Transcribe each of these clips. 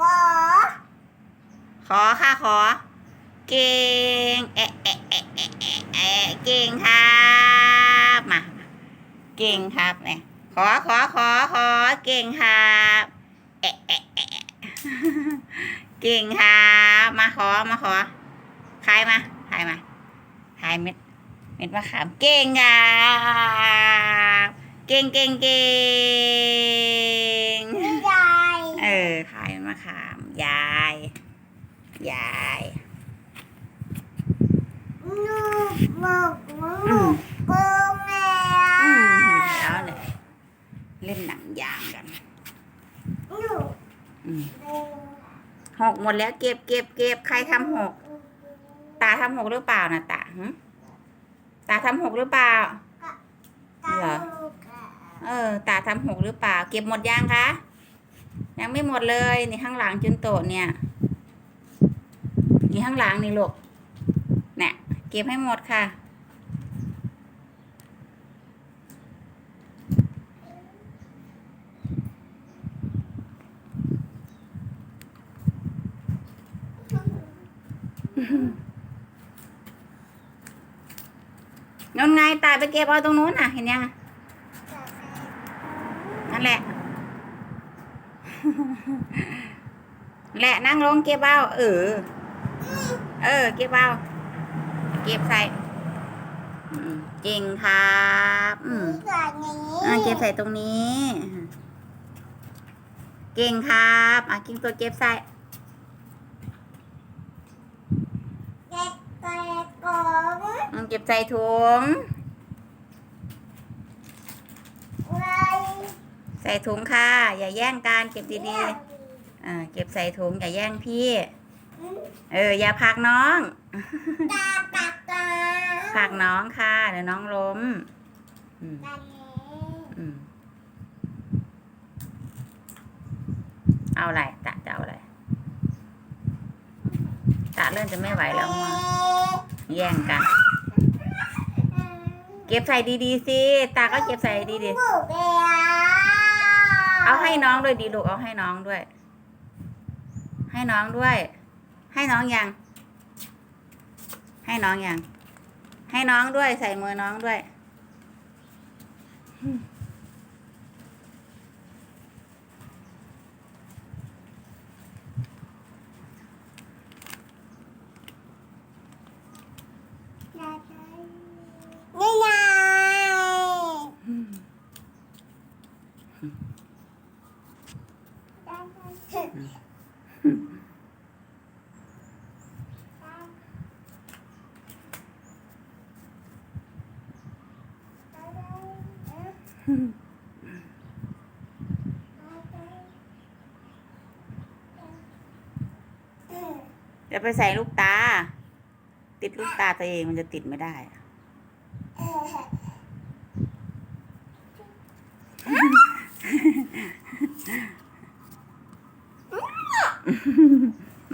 ขอ ขอค่ะขอ เก่งเอะเอะเอะเอะเอะเอะเก่งครับมาเก่งครับเนี่ยขอขอขอขอเก่งครับเอะเอะเอะเอะเก่งครับมาขอมาขอขายมาขายมาขายเม็ดเม็ดมะขามเก่งครับเก่งเก่งเก่ง ยาย ยายลูกบอกลูกโกงแม่อืมแล้วเลย เล่นหนังยางกันลูกอืมหกหมดแล้วเก็บเก็บเก็บใครทำหก ตาทำหกหรือเปล่านะตาหึตาทำหกหรือเปล่าเหรอเออ ตาทำหกหรือเปล่า เก็บหมดยังคะ ยังไม่หมดเลยนี่ข้างหลังจุนโตเนี่ยนี่ข้างหลังนี่ลูกเนี่ยเก็บให้หมดค่ะ นนไงตายไปเก็บเอาตรงนู้นน่ะ เห็นยังนั่นแหละ แหละนั่งลงเก็บเอาเออ เออ เก็บเอาเก็บใส่อืมเก่งครับอืมนี่ก่อนนี้อะเก็บใส่ตรงนี้ เก่งครับอะกิ้งตัวเก็บใส่เก็บใส่กล่องอืมเก็บใส่ถุง ไว้ ใส่ถุงค่ะ อย่าแย่งกันเก็บดีๆอ่าเก็บใส่ถุงอย่าแย่งพี่ เออ อย่าผลักน้องตาตาตาผลักน้องค่ะเดี๋ยวน้องล้มอืมตานี้อืมเอาอะไรตะจะเอาอะไรตะเริ่มจะไม่ไหวแล้วมัวแย่งกัน เก็บใส่ดีๆสิตาก็เก็บใส่ดีๆลูกแล้ว เอาให้น้องด้วยดีลูกเอาให้น้องด้วย ให้น้องด้วย ให้น้องยัง ให้น้องยัง ให้น้องด้วยใส่มือน้องด้วย นี่ไง จะไปใส่ลูกตา ติดลูกตาตัวเองมันจะติดไม่ได้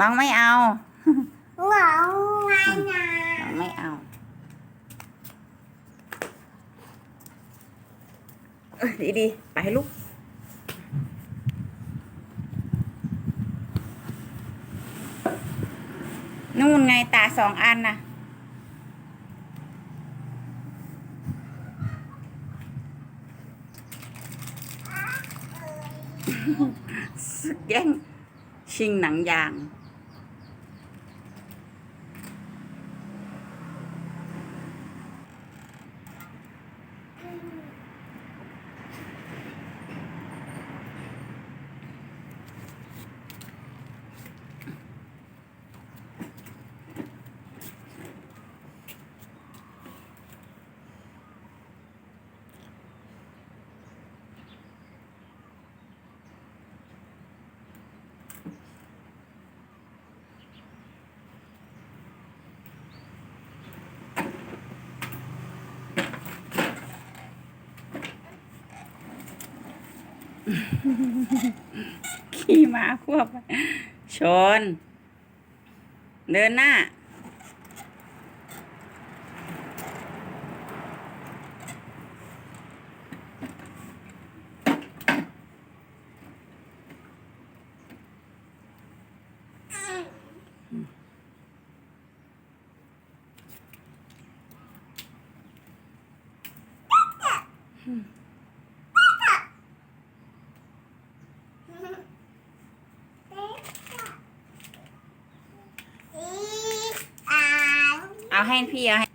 น้องไม่เอาเหงาไงนะน้องไม่เอา เอ้ยดีไปให้ลูกนู่นไงตาสองอันน่ะแย่งชิงหนังยาง ขี่ม้าควบ ชน เดินหน้าอ่าน เอา ให้พี่อาให้